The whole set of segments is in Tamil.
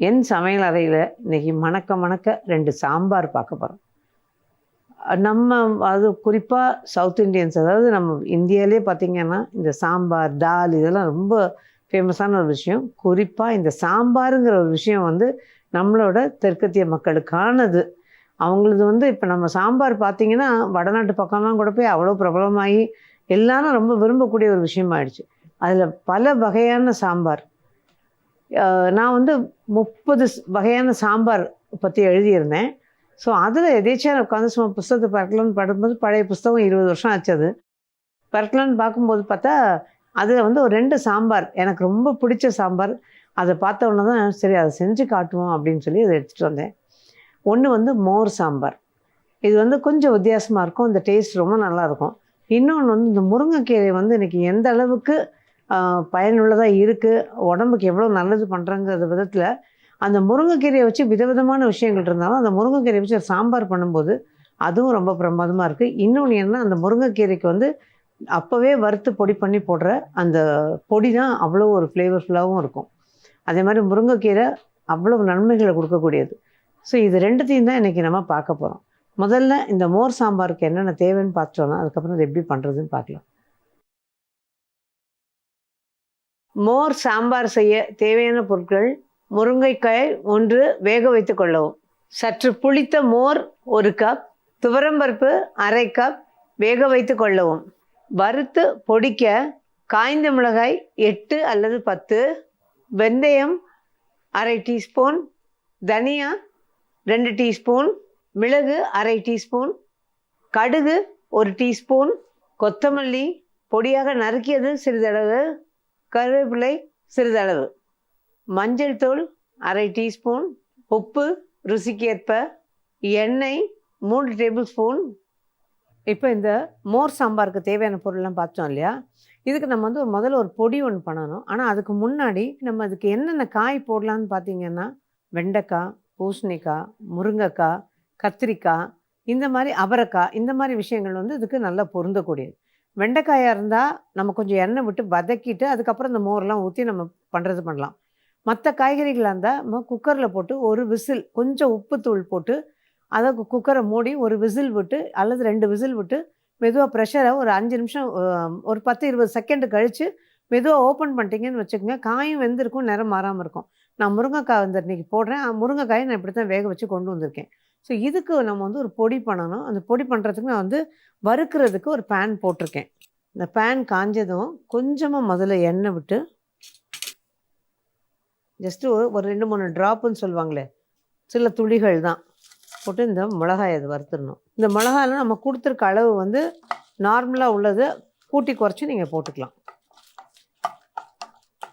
என் சமையல் அறையில் இன்றைக்கி மணக்க மணக்க ரெண்டு சாம்பார் பார்க்க போகிறோம் நம்ம அது குறிப்பாக சவுத் இந்தியன்ஸ் அதாவது நம்ம இந்தியாவிலே பார்த்திங்கன்னா இந்த சாம்பார் தால் இதெல்லாம் ரொம்ப ஃபேமஸான ஒரு விஷயம். குறிப்பாக இந்த சாம்பாருங்கிற ஒரு விஷயம் வந்து நம்மளோட தெற்கத்திய மக்களுக்கானது. அவங்களது வந்து இப்போ நம்ம சாம்பார் பார்த்திங்கன்னா வடநாட்டு பக்கம்லாம் கூட போய் அவ்வளோ பிரபலமாகி எல்லாரும் ரொம்ப விரும்பக்கூடிய ஒரு விஷயமாயிடுச்சு. அதில் பல வகையான சாம்பார். நான் வந்து முப்பது வகையான சாம்பார் பற்றி எழுதியிருந்தேன். ஸோ அதில் எதேச்சியாக உட்காந்து சும்மா புஸ்தகத்தை பறக்கலான்னு படும்போது பழைய புஸ்தகம் இருபது வருஷம் ஆச்சு அது. பறக்கலான்னு பார்க்கும்போது பார்த்தா அதில் வந்து ஒரு ரெண்டு சாம்பார் எனக்கு ரொம்ப பிடிச்ச சாம்பார். அதை பார்த்த உடனே தான் சரி அதை செஞ்சு காட்டுவோம் அப்படின்னு சொல்லி அதை எடுத்துகிட்டு வந்தேன். ஒன்று வந்து மோர் சாம்பார். இது வந்து கொஞ்சம் வித்தியாசமாக இருக்கும். இந்த டேஸ்ட் ரொம்ப நல்லாயிருக்கும் இன்னொன்று வந்து இந்த முருங்கைக்கீரை வந்து இன்றைக்கி எந்த அளவுக்கு பயனுள்ளதாக இருக்குது உடம்புக்கு எவ்வளோ நல்லது பண்ணுறாங்கிற விதத்தில் அந்த முருங்கைக்கீரையை வச்சு விதவிதமான விஷயங்கள் இருந்தாலும் அந்த முருங்கைக்கீரையை வச்சு சாம்பார் பண்ணும்போது அதுவும் ரொம்ப பிரமாதமாக இருக்குது இன்னொன்று என்ன அந்த முருங்கைக்கீரைக்கு வந்து அப்போவே வறுத்து பொடி பண்ணி போடுற அந்த பொடி தான் அவ்வளோ ஒரு ஃப்ளேவர்ஃபுல்லாகவும் இருக்கும். அதே மாதிரி முருங்கைக்கீரை அவ்வளோ நன்மைகளை கொடுக்கக்கூடியது. ஸோ இது ரெண்டுத்தையும் தான் இன்றைக்கி நம்ம பார்க்க போகிறோம் முதல்ல இந்த மோர் சாம்பாருக்கு என்னென்ன தேவைன்னு பார்த்தோன்னா அதுக்கப்புறம் அது எப்படி பண்ணுறதுன்னு பார்க்கலாம். மோர் சாம்பார் செய்ய தேவையான பொருட்கள் முருங்கைக்காய் ஒன்று வேக வைத்து கொள்ளவும். சற்று புளித்த மோர் ஒரு கப் துவரம்பருப்பு அரை கப் வேக வைத்து கொள்ளவும். வறுத்து பொடிக்க காய்ந்த மிளகாய் எட்டு அல்லது பத்து வெந்தயம் அரை டீஸ்பூன் தனியா ரெண்டு டீஸ்பூன் மிளகு அரை டீஸ்பூன் கடுகு ஒரு டீஸ்பூன் கொத்தமல்லி பொடியாக நறுக்கியது சிறிதளவு கருவேப்பிலை சிறிதளவு. மஞ்சள் தூள் அரை டீஸ்பூன். உப்பு ருசிக்கேற்ப. எண்ணெய் மூணு டேபிள் ஸ்பூன். இப்போ இந்த மோர் சாம்பாருக்கு தேவையான பொருள்லாம் பார்த்தோம் இல்லையா? இதுக்கு நம்ம வந்து ஒரு முதல்ல ஒரு பொடி ஒன்று பண்ணணும். ஆனால் அதுக்கு முன்னாடி நம்ம அதுக்கு என்னென்ன காய் போடலான்னு பார்த்தீங்கன்னா வெண்டைக்காய் பூசணிக்காய் முருங்கைக்காய் கத்திரிக்காய் இந்த மாதிரி அவரைக்காய் இந்த மாதிரி விஷயங்கள் வந்து இதுக்கு நல்லா பொருந்தக்கூடியது. வெண்டைக்காயாக இருந்தால் நம்ம கொஞ்சம் எண்ணெய் விட்டு வதக்கிட்டு அதுக்கப்புறம் இந்த மோர்லாம் ஊற்றி நம்ம பண்ணுறது பண்ணலாம். மற்ற காய்கறிகளாக இருந்தால் நம்ம குக்கரில் போட்டு ஒரு விசில் கொஞ்சம் உப்புத்தூள் போட்டு அதை குக்கரை மூடி ஒரு விசில் விட்டு அல்லது ரெண்டு விசில் விட்டு மெதுவாக ப்ரெஷரை ஒரு அஞ்சு நிமிஷம் ஒரு பத்து இருபது செகண்டு கழித்து மெதுவாக ஓப்பன் பண்ணிட்டீங்கன்னு வச்சுக்கோங்க. காயும் வெந்திருக்கும் நிறம் மாறாமல் இருக்கும். நான் முருங்கைக்காய் வந்து இன்றைக்கி போடுறேன். முருங்கைக்காயை நான் இப்படி தான் வேக வச்சு கொண்டு வந்திருக்கேன். ஸோ இதுக்கு நம்ம வந்து ஒரு பொடி பண்ணணும். அந்த பொடி பண்ணுறதுக்கு நான் வந்து வறுக்கிறதுக்கு ஒரு பேன் போட்டிருக்கேன். இந்த பேன் காஞ்சதும் கொஞ்சமாக முதல்ல எண்ணெய் விட்டு ஜஸ்ட்டு ஒரு ரெண்டு மூணு ட்ராப்புன்னு சொல்லுவாங்களே சில துளிகள் தான். போட்டு இந்த மிளகாய் அது வறுத்துடணும். இந்த மிளகாயில் நம்ம கொடுத்துருக்க அளவு வந்து நார்மலாக உள்ளதை கூட்டி குறைச்சி நீங்கள் போட்டுக்கலாம்.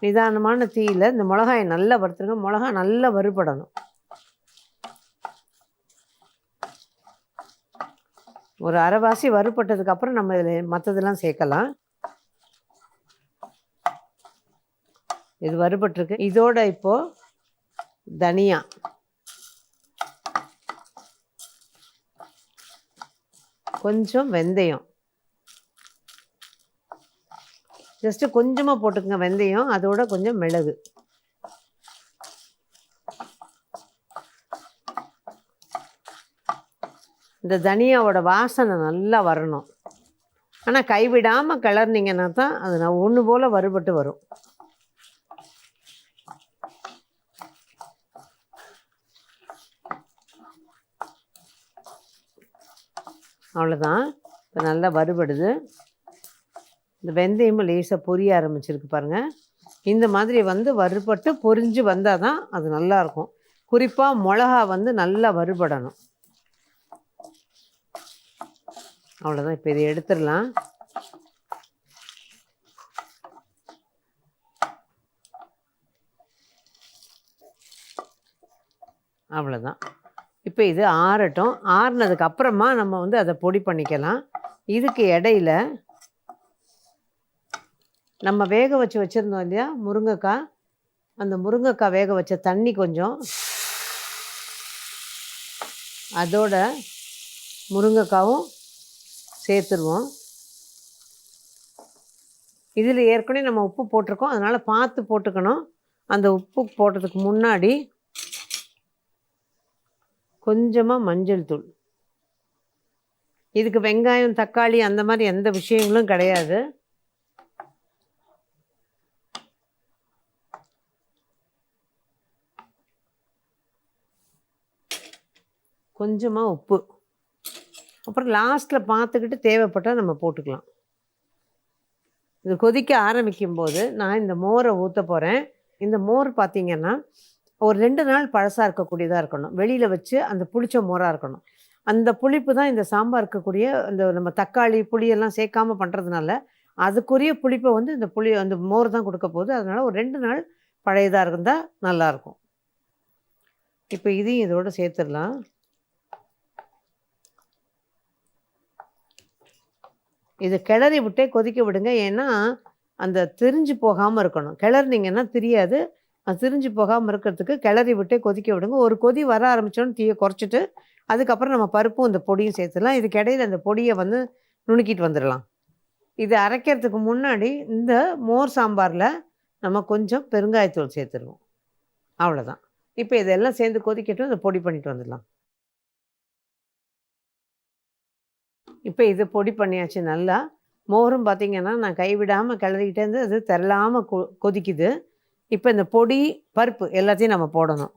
நிதானமான தீயில் இந்த மிளகாயை நல்லா வறுத்துருங்க. மிளகாய் நல்லா வறுபடணும். ஒரு அரைவாசி வறுபட்டதுக்கப்புறம் நம்ம இதில் மற்றதெல்லாம் சேர்க்கலாம். இது வறுபட்டிருக்கு. இதோட இப்போ தனியா கொஞ்சம் வெந்தயம். ஜஸ்ட்டு கொஞ்சமாக போட்டுக்கோங்க வெந்தயம் அதோட கொஞ்சம் மிளகு. இந்த தனியாவோட வாசனை நல்லா வரணும். ஆனால் கைவிடாமல் கிளறினீங்கன்னா தான் அது நான் ஒன்று போல் வறுபட்டு வரும். அவ்வளோதான் இப்போ நல்லா வறுபடுது. இந்த வெந்தயமும் லேசாக பொரிய ஆரம்பிச்சிருக்கு பாருங்கள் இந்த மாதிரி வந்து வறுபட்டு பொரிஞ்சு வந்தால் தான் அது நல்லாயிருக்கும் குறிப்பாக மிளகா வந்து நல்லா வறுபடணும். அவ்வளோதான் இப்போ இதை எடுத்துடலாம். அவ்வளோதான் இப்போ இது ஆறட்டும். ஆறுனதுக்கு அப்புறமா நம்ம வந்து அதை பொடி பண்ணிக்கலாம். இதுக்கு இடையில நம்ம வேக வச்சு வச்சுருந்தோம் இல்லையா? முருங்கைக்காய். அந்த முருங்கைக்காய் வேக வச்ச தண்ணி கொஞ்சம். அதோட முருங்கைக்காவும் சேர்த்துருவோம். இதில் ஏற்கனவே நம்ம உப்பு போட்டிருக்கோம். அதனால் பார்த்து போட்டுக்கணும். அந்த உப்பு போட்டதுக்கு முன்னாடி கொஞ்சமாக மஞ்சள் தூள். இதுக்கு வெங்காயம் தக்காளி அந்த மாதிரி எந்த விஷயங்களும் கிடையாது. கொஞ்சமாக உப்பு. அப்புறம் லாஸ்ட்டில் பார்த்துக்கிட்டு தேவைப்பட்டால் நம்ம போட்டுக்கலாம். இது கொதிக்க ஆரம்பிக்கும் போது நான் இந்த மோரை ஊற்ற போகிறேன் இந்த மோர் பார்த்தீங்கன்னா ஒரு ரெண்டு நாள் பழசாக இருக்கக்கூடியதாக இருக்கணும். வெளியில் வச்சு அந்த புளிச்ச மோராக இருக்கணும். அந்த புளிப்பு தான் இந்த சாம்பார் இருக்கக்கூடிய இந்த நம்ம தக்காளி புளியெல்லாம் சேர்க்காம பண்ணுறதுனால அதுக்குரிய புளிப்பை வந்து இந்த புளி அந்த மோர் தான் கொடுக்க போகுது. அதனால் ஒரு ரெண்டு நாள் பழையதாக இருந்தால் நல்லாயிருக்கும் இப்போ இதையும் இதோடு சேர்த்துடலாம். இது கிளறி விட்டே கொதிக்க விடுங்க. ஏன்னா அந்த திரிஞ்சு போகாமல் இருக்கணும். கிளறினீங்கன்னா தெரியாது. அது திரிஞ்சு போகாமல் இருக்கிறதுக்கு கிளறி விட்டே கொதிக்க விடுங்க. ஒரு கொதி வர ஆரம்பித்தோன்னு தீயை குறைச்சிட்டு அதுக்கப்புறம் நம்ம பருப்பும் இந்த பொடியும் சேர்த்துடலாம். இதுக்கு இடையில அந்த பொடியை வந்து நுணுக்கிட்டு வந்துடலாம். இது அரைக்கிறதுக்கு முன்னாடி இந்த மோர் சாம்பாரில் நம்ம கொஞ்சம் பெருங்காயத்தூள் சேர்த்துருவோம். அவ்வளோதான் இப்போ இதெல்லாம் சேர்ந்து கொதிக்கட்டும். அதை பொடி பண்ணிட்டு வந்துடலாம். இப்போ இது பொடி பண்ணியாச்சு நல்லா. மோரும் பார்த்திங்கன்னா நான் கைவிடாமல் கிளறிக்கிட்டே இருந்து அது தெரளாமல் கொ கொதிக்குது. இப்போ இந்த பொடி பருப்பு எல்லாத்தையும் நம்ம போடணும்.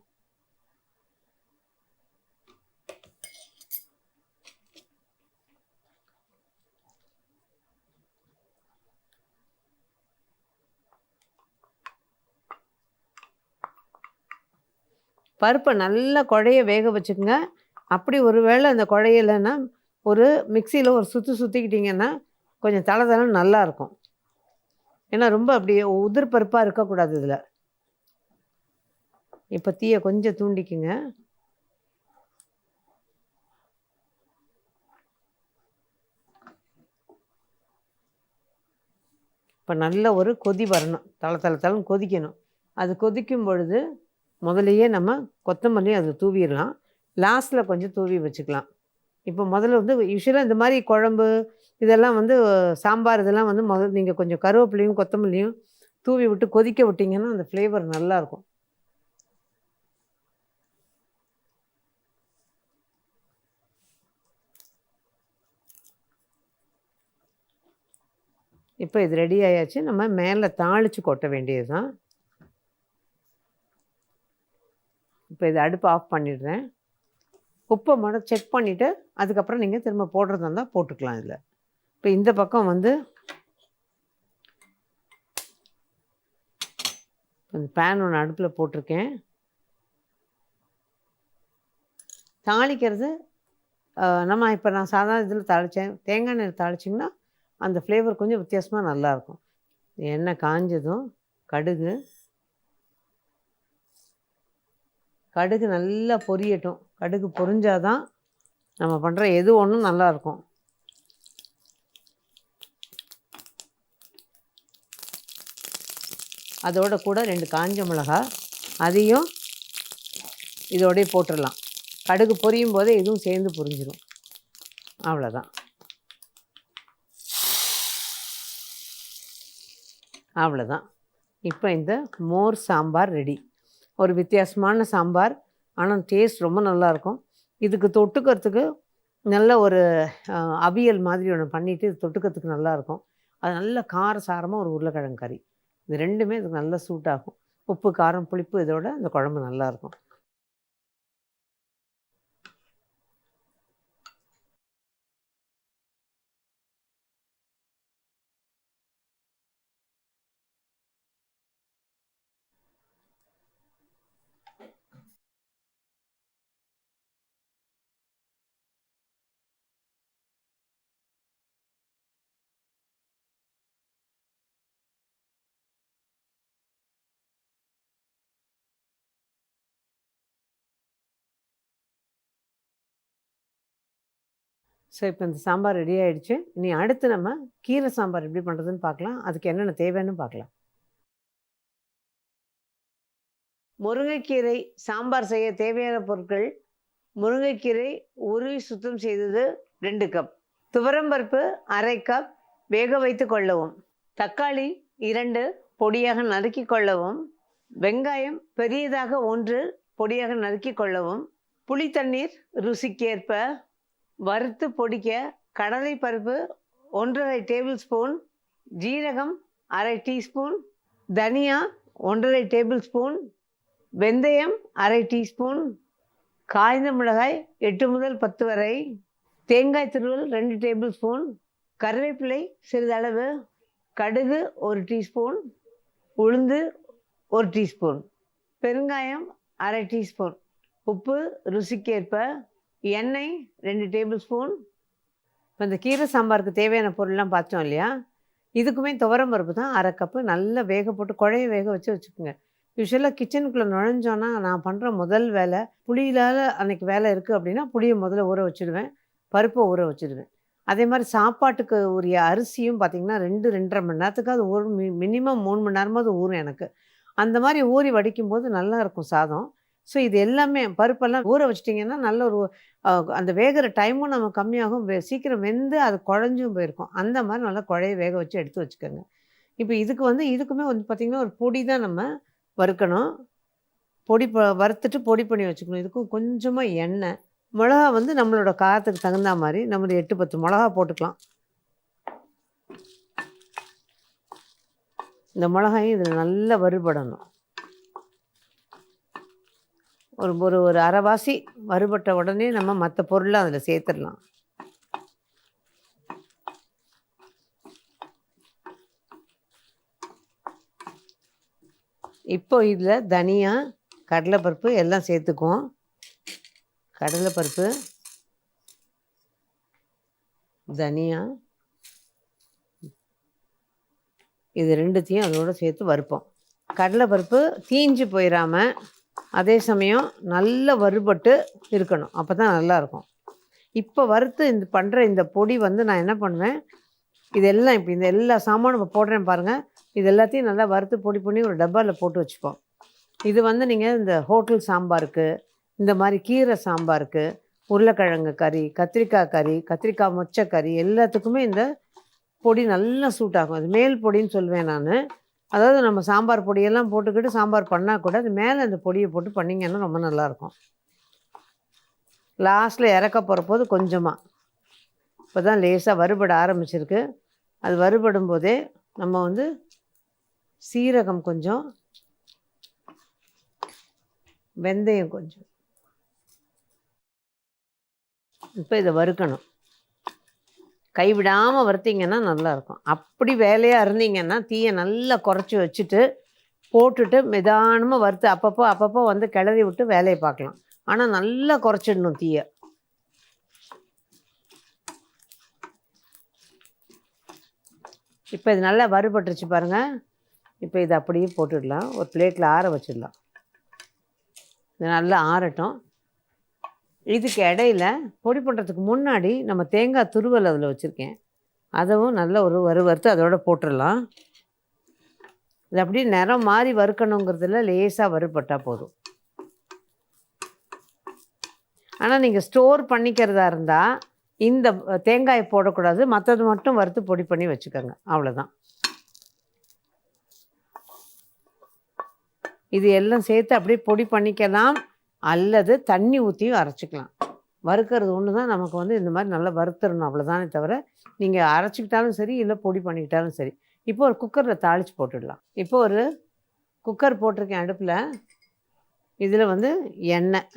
பருப்பை நல்லா குழைய வேக வச்சுக்கோங்க. அப்படி ஒரு வேளை அந்த குழையலைன்னா ஒரு மிக்சியில் ஒரு சுற்றி சுற்றிக்கிட்டிங்கன்னா கொஞ்சம் தலை தலை நல்லாயிருக்கும் ஏன்னா ரொம்ப அப்படி உதிர் பருப்பாக இருக்கக்கூடாது இதில். இப்போ தீயை கொஞ்சம் தூண்டிக்குங்க. இப்போ நல்ல ஒரு கொதி வரணும். தலை தலை தலைன்னு கொதிக்கணும். அது கொதிக்கும் பொழுது முதலையே நம்ம கொத்தமல்லி அதை தூவிடலாம். லாஸ்ட்டில் கொஞ்சம் தூவி வச்சுக்கலாம். இப்போ முதல்ல வந்து யூஸ்வலாக இந்த மாதிரி குழம்பு இதெல்லாம் வந்து சாம்பார் இதெல்லாம் வந்து முதல் நீங்கள் கொஞ்சம் கருவேப்பிலையும் கொத்தமல்லியும் தூவி விட்டு கொதிக்க விட்டிங்கன்னா அந்த ஃப்ளேவர் நல்லாயிருக்கும் இப்போ இது ரெடி ஆயாச்சு. நம்ம மேலே தாளித்து கொட்ட வேண்டியது தான் இப்போ இது அடுப்பு ஆஃப் பண்ணிடுறேன். உப்பை மட்டும் செக் பண்ணிவிட்டு அதுக்கப்புறம் நீங்கள் திரும்ப போடுறதா இருந்தால் போட்டுக்கலாம் இதில். இப்போ இந்த பக்கம் வந்து இந்த பேன் ஒன்று அடுப்பில் போட்டிருக்கேன். தாளிக்கிறது நம்ம இப்போ நான் சாதாரண இதில் தாளித்தேன் தேங்காய் எண்ணெய் தாளிச்சிங்கன்னா அந்த ஃப்ளேவர் கொஞ்சம் வித்தியாசமாக நல்லாயிருக்கும் எண்ணெய் காஞ்சதும் கடுகு கடுகு நல்லா பொரியட்டும். கடுகு பொரிஞ்சாதான் நம்ம பண்ணுற எது ஒன்றும் நல்லாயிருக்கும் அதோட கூட ரெண்டு காஞ்ச மிளகா அதையும் இதோடய போட்டுடலாம் கடுகு பொரியும் போதே இதுவும் சேர்ந்து பொரிஞ்சிடும் அவ்வளோதான் அவ்வளோதான் இப்போ இந்த மோர் சாம்பார் ரெடி. ஒரு வித்தியாசமான சாம்பார். ஆனால் டேஸ்ட் ரொம்ப நல்லாயிருக்கும் இதுக்கு தொட்டுக்கிறதுக்கு நல்ல ஒரு அவியல் மாதிரி ஒன்று பண்ணிவிட்டு இது தொட்டுக்கிறதுக்கு நல்லாயிருக்கும் அது நல்ல கார சாரமாக ஒரு உருளைக்கிழங்கு கறி. இது ரெண்டுமே இதுக்கு நல்லா சூட் ஆகும் உப்பு காரம் புளிப்பு இதோட அந்த குழம்பு நல்லாயிருக்கும் ஸோ இப்போ இந்த சாம்பார் ரெடி ஆகிடுச்சு இனி அடுத்து நம்ம கீரை சாம்பார் எப்படி பண்ணுறதுன்னு பார்க்கலாம். அதுக்கு என்னென்ன தேவைன்னு பார்க்கலாம். முருங்கைக்கீரை சாம்பார் செய்ய தேவையான பொருட்கள். முருங்கைக்கீரை உருவி சுத்தம் செய்தது ரெண்டு கப் துவரம்பருப்பு அரை கப் வேக வைத்து கொள்ளவும். தக்காளி இரண்டு பொடியாக நறுக்கி கொள்ளவும். வெங்காயம் பெரியதாக ஒன்று பொடியாக நறுக்கி கொள்ளவும். புளி தண்ணீர் ருசிக்கேற்ப வறுத்து பொடிக்க கடலை பருப்பு ஒன்றரை டேபிள் ஸ்பூன் ஜீரகம் அரை டீஸ்பூன் தனியா ஒன்றரை டேபிள் ஸ்பூன் வெந்தயம் அரை டீஸ்பூன் காய்ந்த மிளகாய் எட்டு முதல் பத்து வரை தேங்காய் துருவல் ரெண்டு டேபிள் ஸ்பூன் கருவேப்பிலை சிறிதளவு கடுகு ஒரு டீஸ்பூன் உளுந்து ஒரு டீஸ்பூன் பெருங்காயம் அரை டீஸ்பூன் உப்பு ருசிக்கேற்ப எண்ணெய் ரெண்டு டேபிள் ஸ்பூன் இப்போ இந்த கீரை சாம்பாருக்கு தேவையான பொருள்லாம் பார்த்தோம் இல்லையா? இதுக்குமே துவரம் பருப்பு தான் அரை கப்பு நல்லா வேக போட்டு குழைய வேக வச்சு வச்சுக்கோங்க. யூஸ்வலாக கிச்சனுக்குள்ளே நுழைஞ்சோன்னா நான் பண்ணுற முதல் வேலை புளியிலால் அன்றைக்கி வேலை இருக்குது அப்படின்னா புளியை முதல்ல ஊற வச்சுடுவேன் பருப்பை ஊற வச்சுடுவேன். அதே மாதிரி சாப்பாட்டுக்கு உரிய அரிசியும் பார்த்திங்கன்னா ரெண்டு ரெண்டரை மணி நேரத்துக்கு அது ஊறும் மி மினிமம் மூணு மணி நேரமாவது ஊறும் எனக்கு. அந்த மாதிரி ஊறி வடிக்கும் போது நல்லா இருக்கும் சாதம். ஸோ இது எல்லாமே பருப்பெல்லாம் ஊற வச்சிட்டிங்கன்னா நல்ல ஒரு அந்த வேகிற டைமும் நம்ம கம்மியாகும். சீக்கிரம் வெந்து அது குழஞ்சும் போயிருக்கும். அந்த மாதிரி நல்லா குழைய வேக வச்சு எடுத்து வச்சுக்கோங்க. இப்போ இதுக்கு வந்து இதுக்குமே வந்து பார்த்திங்கன்னா ஒரு பொடி தான் நம்ம வறுக்கணும். பொடி ப வறுத்துட்டு பொடி பண்ணி வச்சுக்கணும். இதுக்கும் கொஞ்சமாக எண்ணெய். மிளகா வந்து நம்மளோட காரத்துக்கு தகுந்த மாதிரி நம்ம எட்டு பத்து மிளகா போட்டுக்கலாம். இந்த மிளகாயும் இதில் நல்லா வறுபடணும். ஒரு ஒரு ஒரு அரைவாசி வறுபட்ட உடனே நம்ம மற்ற பொருளை அதில் சேர்த்துடலாம். இப்போ இதில் தனியா கடலைப்பருப்பு எல்லாம் சேர்த்துக்குவோம். கடலைப்பருப்பு தனியா இது ரெண்டுத்தையும் அதோட சேர்த்து வறுப்போம். கடலைப்பருப்பு தீஞ்சு போயிடாமல் அதே சமயம் நல்ல வறுபட்டு இருக்கணும். அப்போ தான் நல்லாயிருக்கும். இப்போ வறுத்து இந்த பண்ணுற இந்த பொடி வந்து நான் என்ன பண்ணுவேன்? இதெல்லாம் இப்போ இந்த எல்லா சாமானும் இப்போ போடுறேன் பாருங்கள் இது எல்லாத்தையும் நல்லா வறுத்து பொடி பண்ணி ஒரு டப்பாவில் போட்டு வச்சுப்போம். இது வந்து நீங்கள் இந்த ஹோட்டல் சாம்பாருக்கு இந்த மாதிரி கீரை சாம்பாருக்கு உருளைக்கிழங்கு கறி கத்திரிக்காய் கறி கத்திரிக்காய் மொச்சை கறி எல்லாத்துக்குமே இந்த பொடி நல்லா சூட் ஆகும் அது மேல் பொடின்னு சொல்லுவேன் நான். அதாவது நம்ம சாம்பார் பொடியெல்லாம் போட்டுக்கிட்டு சாம்பார் பண்ணால் கூட அது மேலே அந்த பொடியை போட்டு பண்ணிங்கன்னா ரொம்ப நல்லாயிருக்கும். லாஸ்ட்டில் இறக்க போகிற போது கொஞ்சமாக இப்போ தான் லேசாக வறுபட ஆரம்பிச்சிருக்கு. அது வறுபடும் போதே நம்ம வந்து சீரகம் கொஞ்சம் வெந்தயம் கொஞ்சம். இப்போ இதை வறுக்கணும். கைவிடாமல் வறுத்தீங்கன்னா நல்லாயிருக்கும். அப்படி வேலையாக இருந்தீங்கன்னா தீயை நல்லா குறைச்சி வச்சுட்டு போட்டுட்டு நிதானமாக வறுத்து அப்பப்போ அப்பப்போ வந்து கிளறி விட்டு வேலையை பார்க்கலாம். ஆனால் நல்லா குறைச்சிடணும் தீயை. இப்போ இது நல்லா வறுபட்டுருச்சு பாருங்கள் இப்போ இது அப்படியே போட்டுடலாம். ஒரு பிளேட்டில் ஆற வச்சிடலாம். இது நல்லா ஆறட்டும். இதுக்கு இடையில பொடி பண்ணுறதுக்கு முன்னாடி நம்ம தேங்காய் துருவல் அதில் வச்சுருக்கேன். அதுவும் நல்ல ஒரு வறு வறுத்து அதோட போட்டுடலாம் இது அப்படியே நிறம் மாறி வறுக்கணுங்கிறதுல லேசாக வறுபட்டால் போதும். ஆனால் நீங்கள் ஸ்டோர் பண்ணிக்கிறதா இருந்தால் இந்த தேங்காயை போடக்கூடாது. மற்றது மட்டும் வறுத்து பொடி பண்ணி வச்சுக்கோங்க. அவ்வளோதான் இது எல்லாம் சேர்த்து அப்படியே பொடி பண்ணிக்கலாம். அல்லது தண்ணி ஊற்றியும் அரைச்சிக்கலாம். வறுக்கிறது ஒன்று தான் நமக்கு வந்து இந்த மாதிரி நல்லா வறுத்துடணும் அவ்வளோதானே தவிர நீங்கள் அரைச்சிக்கிட்டாலும் சரி இல்லை பொடி பண்ணிக்கிட்டாலும் சரி இப்போ ஒரு குக்கரில் தாளித்து போட்டுடலாம். இப்போ ஒரு குக்கர் போட்டிருக்கேன் அடுப்பில். இதில் வந்து எண்ணெய்.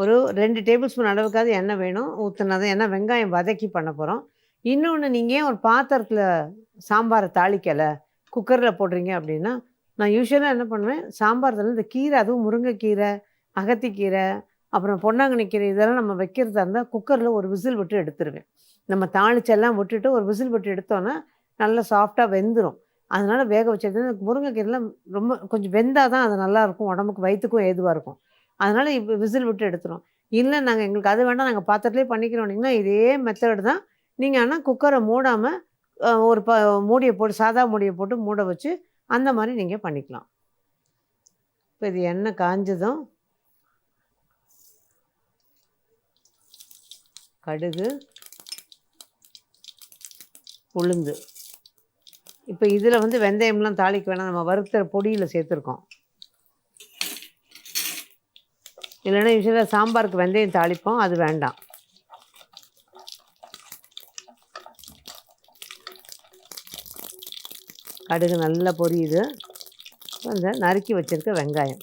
ஒரு ரெண்டு டேபிள் ஸ்பூன் அளவுக்காவது எண்ணெய் வேணும். ஊற்றுனது ஏன்னா வெங்காயம் வதக்கி பண்ண போகிறோம் இன்னொன்று நீங்கள் ஏன் ஒரு பாத்திரத்தில் சாம்பாரை தாளிக்கலை? குக்கரில் போடுறீங்க அப்படின்னா நான் யூஸ்வலாக என்ன பண்ணுவேன் சாம்பாரத்தில் இந்த கீரை அதுவும் முருங்கைக்கீரை அகத்திக்கீரை அப்புறம் பொன்னாங்கண்ணி கீரை இதெல்லாம் நம்ம வைக்கிறதா இருந்தால் குக்கரில் ஒரு விசில் விட்டு எடுத்துருவேன். நம்ம தாளிச்செல்லாம் விட்டுட்டு ஒரு விசில் விட்டு எடுத்தோன்னா நல்லா சாஃப்டாக வெந்துடும் அதனால் வேக வச்சது முருங்கைக்கீரைலாம் ரொம்ப கொஞ்சம் வெந்தால் தான் அது நல்லாயிருக்கும் உடம்புக்கு வயிற்றுக்கும் ஏதுவாக இருக்கும். அதனால் இப்போ விசில் விட்டு எடுத்துரும். இல்லை நாங்கள் எங்களுக்கு அது வேண்டாம் நாங்கள் பாத்திரத்துலேயே பண்ணிக்கிறோம்னீங்கன்னா இதே மெத்தடு தான். நீங்கள் ஆனால் குக்கரை மூடாமல் ஒரு ப மூடியை போட்டு சாதா மூடியை போட்டு மூட வச்சு அந்த மாதிரி நீங்கள் பண்ணிக்கலாம். இப்போ இது எண்ணெய் காஞ்சதும் கடுகு உளுந்து. இப்போ இதில் வந்து வெந்தயம்லாம் தாளிக்க வேணாம். நம்ம வறுக்கிற பொடியில் சேர்த்துருக்கோம். இல்லைன்னா யூஸ்வலாக சாம்பாருக்கு வெந்தயம் தாளிப்போம். அது வேண்டாம். கடுகு நல்லா பொரியுது. அந்த நறுக்கி வச்சிருக்க வெங்காயம்.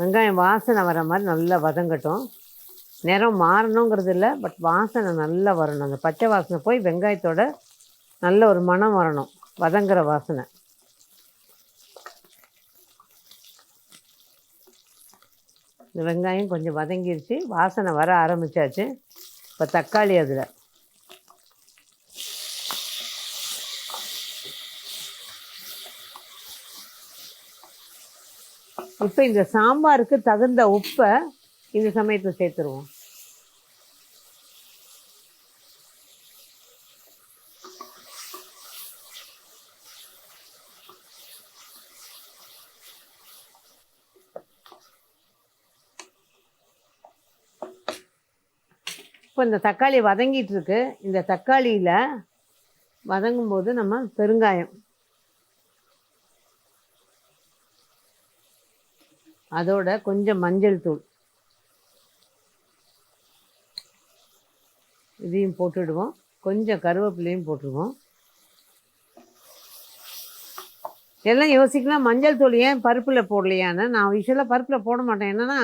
வெங்காயம் வாசனை வர மாதிரி நல்லா வதங்கட்டும். நிறம் மாறணுங்கிறது இல்லை பட் வாசனை நல்லா வரணும். அந்த பச்சை வாசனை போய் வெங்காயத்தோட நல்ல ஒரு மணம் வரணும். வதங்குற வாசனை. இந்த வெங்காயம் கொஞ்சம் வதங்கிருச்சு. வாசனை வர ஆரம்பிச்சாச்சு. இப்போ தக்காளி அதில். இப்போ இந்த சாம்பாருக்கு தகுந்த உப்பை இந்த சமயத்தில் சேர்த்துருவோம். இப்போ இந்த தக்காளி வதங்கிட்டு இருக்கு இந்த தக்காளியில் வதங்கும்போது நம்ம பெருங்காயம். அதோட கொஞ்சம் மஞ்சள் தூள். இதையும் போட்டுடுவோம். கொஞ்சம் கருவேப்பிலையும் போட்டுருவோம் எல்லாம் யோசிக்கலாம். மஞ்சள் தூள் ஏன் பருப்பில் போடலையான்னு. நான் யூஸ்வலாக பருப்பில் போட மாட்டேன். என்னன்னா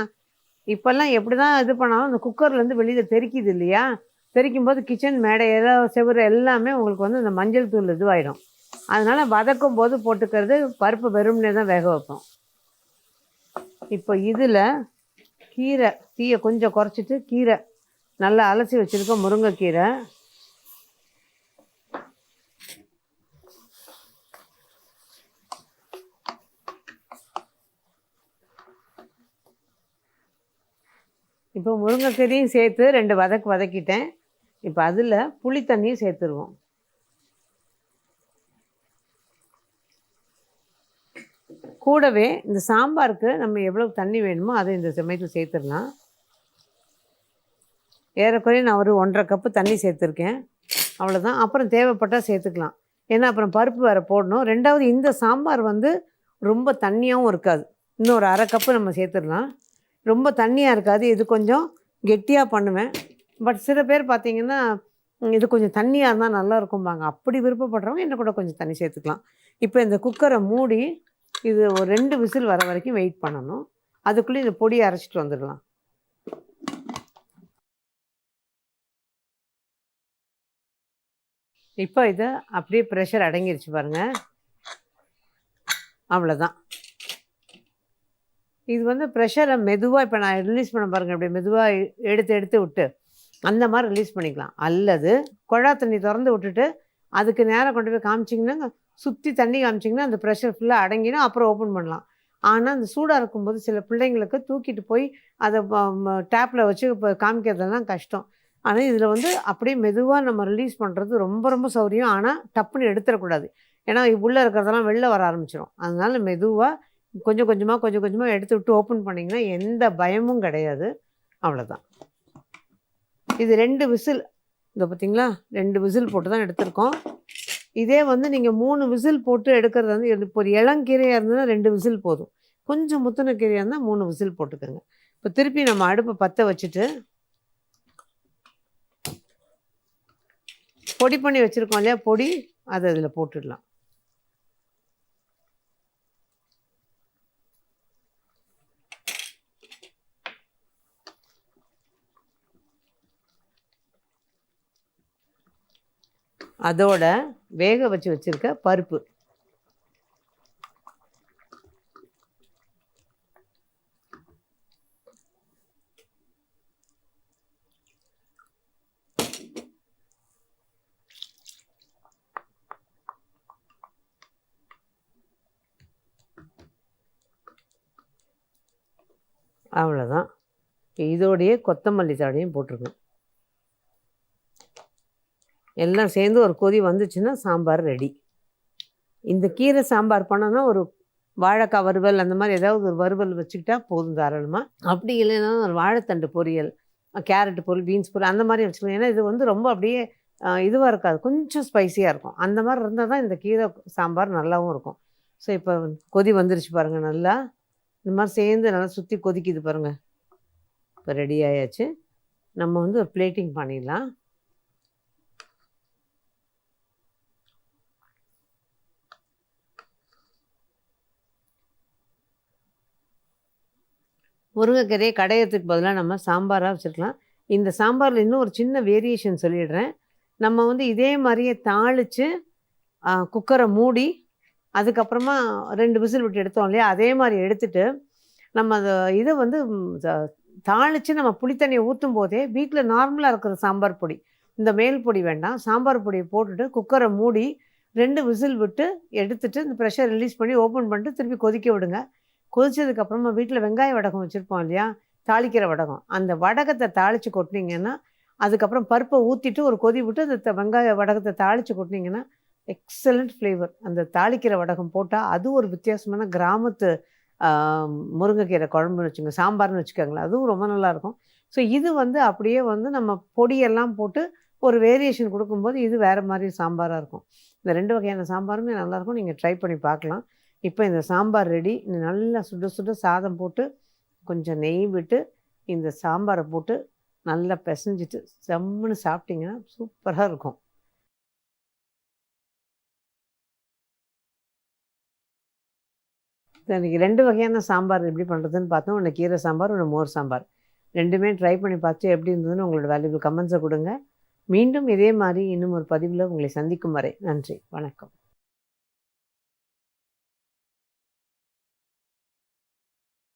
இப்போல்லாம் எப்படி தான் இது பண்ணாலும் அந்த குக்கர்லேருந்து வெளியில் தெறிக்குது இல்லையா? தெறிக்கும் போது கிச்சன் மேடை ஏதோ செவுரு எல்லாமே உங்களுக்கு வந்து இந்த மஞ்சள் தூள் இதுவாகிடும் அதனால் வதக்கும் போது போட்டுக்கிறது பருப்பு வெறும்னே தான் வேக வைப்போம். இப்போ இதில் கீரை தீயை கொஞ்சம் குறைச்சிட்டு கீரை நல்லா அலசி வச்சுருக்க முருங்கைக்கீரை. இப்போ முருங்கைக்கீரையும் சேர்த்து ரெண்டு வதக்கு வதக்கிட்டேன். இப்போ அதில் புளி தண்ணியும் சேர்த்துருவோம். கூடவே இந்த சாம்பாருக்கு நம்ம எவ்வளோ தண்ணி வேணுமோ அதை இந்த சமயத்தில் சேர்த்துடலாம். ஏறக்குறைய நான் ஒரு ஒன்றரை கப்பு தண்ணி சேர்த்துருக்கேன். அவ்வளோதான் அப்புறம் தேவைப்பட்டால் சேர்த்துக்கலாம். ஏன்னா அப்புறம் பருப்பு வேறு போடணும். ரெண்டாவது இந்த சாம்பார் வந்து ரொம்ப தண்ணியாகவும் இருக்காது. இன்னும் ஒரு அரை கப்பு நம்ம சேர்த்துடலாம். ரொம்ப தண்ணியாக இருக்காது. இது கொஞ்சம் கெட்டியாக பண்ணுவேன். பட் சில பேர் பார்த்தீங்கன்னா இது கொஞ்சம் தண்ணியாக இருந்தால் நல்லா இருக்கும்பாங்க. அப்படி விருப்பப்படுறவங்க என்ன கூட கொஞ்சம் தண்ணி சேர்த்துக்கலாம். இப்போ இந்த குக்கரை மூடி இது ஒரு ரெண்டு விசில் வர வரைக்கும் வெயிட் பண்ணணும். அதுக்குள்ளே இந்த பொடியை அரைச்சிட்டு வந்துடலாம். இப்போ இதை அப்படியே ப்ரெஷர் அடங்கிருச்சு பாருங்கள் அவ்வளோதான் இது வந்து ப்ரெஷரை மெதுவாக இப்போ நான் ரிலீஸ் பண்ண பாருங்க இப்படி மெதுவாக எடுத்து எடுத்து விட்டு அந்த மாதிரி ரிலீஸ் பண்ணிக்கலாம். அல்லது குழா தண்ணி திறந்து விட்டுட்டு அதுக்கு நேரம் கொண்டு போய் காமிச்சிங்கன்னா சுற்றி தண்ணி காமிச்சிங்கன்னா அந்த ப்ரெஷர் ஃபுல்லாக அடங்கினா அப்புறம் ஓப்பன் பண்ணலாம். ஆனால் அந்த சூடாக இருக்கும்போது சில பிள்ளைங்களுக்கு தூக்கிட்டு போய் அதை டேப்பில் வச்சு இப்போ காமிக்கிறதெல்லாம் கஷ்டம். ஆனால் இதில் வந்து அப்படியே மெதுவாக நம்ம ரிலீஸ் பண்ணுறது ரொம்ப ரொம்ப சௌரியம். ஆனால் டப்புன்னு எடுத்துடக்கூடாது. ஏன்னா உள்ளே இருக்கிறதெல்லாம் வெளில வர ஆரம்பிச்சிடும் அதனால மெதுவாக கொஞ்சம் கொஞ்சமாக கொஞ்சம் கொஞ்சமாக எடுத்து விட்டு ஓப்பன் பண்ணிங்கன்னா எந்த பயமும் கிடையாது. அவ்வளோதான் இது ரெண்டு விசில் இந்த பார்த்தீங்களா? ரெண்டு விசில் போட்டு தான் எடுத்திருக்கோம். இதே வந்து நீங்கள் மூணு விசில் போட்டு எடுக்கிறது வந்து இப்போ ஒரு இளங்கீரையாக இருந்ததுன்னா ரெண்டு விசில் போதும். கொஞ்சம் முத்தின கீரையாக இருந்தால் மூணு விசில் போட்டுக்கோங்க. இப்போ திருப்பி நம்ம அடுப்பை பற்ற வச்சுட்டு பொடி பண்ணி வச்சுருக்கோம் இல்லையா? பொடி அதை அதில் போட்டுடலாம். அதோட வேக வச்சு வச்சுருக்க பருப்பு. அவ்வளோதான் இதோடையே கொத்தமல்லி தாடையும் போட்டிருக்கோம். எல்லாம் சேர்ந்து ஒரு கொதி வந்துச்சுன்னா சாம்பார் ரெடி. இந்த கீரை சாம்பார் பண்ணோன்னா ஒரு வாழைக்காய் வறுவல் அந்த மாதிரி ஏதாவது ஒரு வறுவல் வச்சுக்கிட்டா போதும் தாராளமாக அப்படி இல்லைன்னா ஒரு வாழைத்தண்டு பொரியல் கேரட் பொரியல் பீன்ஸ் பொரியல் அந்த மாதிரி வச்சுக்கணும் ஏன்னா இது வந்து ரொம்ப அப்படியே இதுவாக இருக்காது. கொஞ்சம் ஸ்பைசியாக இருக்கும். அந்த மாதிரி இருந்தால் தான் இந்த கீரை சாம்பார் நல்லாவும் இருக்கும். ஸோ இப்போ கொதி வந்துருச்சு பாருங்கள் நல்லா. இந்த மாதிரி சேர்ந்து நல்லா சுற்றி கொதிக்குது பாருங்கள் இப்போ ரெடி ஆயாச்சு. நம்ம வந்து ஒரு பிளேட்டிங் பண்ணிடலாம். முருங்கைக்கீரையை கடையத்துக்கு பதிலாக நம்ம சாம்பாராக வச்சுருக்கலாம். இந்த சாம்பாரில் இன்னும் ஒரு சின்ன வேரியேஷன் சொல்லிடுறேன். நம்ம வந்து இதே மாதிரியே தாளித்து குக்கரை மூடி அதுக்கப்புறமா ரெண்டு விசில் விட்டு எடுத்தோம் இல்லையா? அதே மாதிரி எடுத்துட்டு நம்ம அதை இதை வந்து தாளித்து நம்ம புளித்தண்ணியை ஊற்றும் போதே வீட்டில் நார்மலாக இருக்கிற சாம்பார் பொடி இந்த மேல் பொடி வேண்டாம். சாம்பார் பொடியை போட்டுட்டு குக்கரை மூடி ரெண்டு விசில் விட்டு எடுத்துட்டு இந்த ப்ரெஷர் ரிலீஸ் பண்ணி ஓப்பன் பண்ணிட்டு திருப்பி கொதிக்க விடுங்க. கொதிச்சதுக்கப்புறமா வீட்டில் வெங்காய வடகம் வச்சுருப்போம் இல்லையா? தாளிக்கிற வடகம். அந்த வடகத்தை தாளித்து கொட்டினீங்கன்னா அதுக்கப்புறம் பருப்பை ஊற்றிட்டு ஒரு கொதி விட்டு அந்த வெங்காய வடகத்தை தாளித்து கொட்டினீங்கன்னா எக்ஸலண்ட் ஃப்ளேவர் அந்த தாளிக்கிற வடகம் போட்டால் அது ஒரு வித்தியாசமான கிராமத்து முருங்கைக்கீரை குழம்புன்னு வச்சுங்க சாம்பார்னு வச்சுக்கோங்களேன் அதுவும் ரொம்ப நல்லாயிருக்கும். ஸோ இது வந்து அப்படியே வந்து நம்ம பொடியெல்லாம் போட்டு ஒரு வேரியேஷன் கொடுக்கும்போது இது வேறு மாதிரி சாம்பாராக இருக்கும். இந்த ரெண்டு வகையான சாம்பாருமே நல்லாயிருக்கும். நீங்கள் ட்ரை பண்ணி பார்க்கலாம். இப்போ இந்த சாம்பார் ரெடி. நல்லா சுட சுட சாதம் போட்டு கொஞ்சம் நெய் விட்டு இந்த சாம்பாரை போட்டு நல்லா பிசைஞ்சிட்டு செம்முன்னு சாப்பிட்டிங்கன்னா சூப்பராக இருக்கும். எனக்கு ரெண்டு வகையான சாம்பார் எப்படி பண்ணுறதுன்னு பார்த்தோம். ஒன்று கீரை சாம்பார் ஒன்று மோர் சாம்பார். ரெண்டுமே ட்ரை பண்ணி பார்த்து எப்படி இருந்ததுன்னு உங்களோட வேல்யூபிள் கமெண்ட்ஸை கொடுங்க. மீண்டும் இதே மாதிரி இன்னும் ஒரு பதிவில் உங்களை சந்திக்கும் வரை நன்றி வணக்கம்.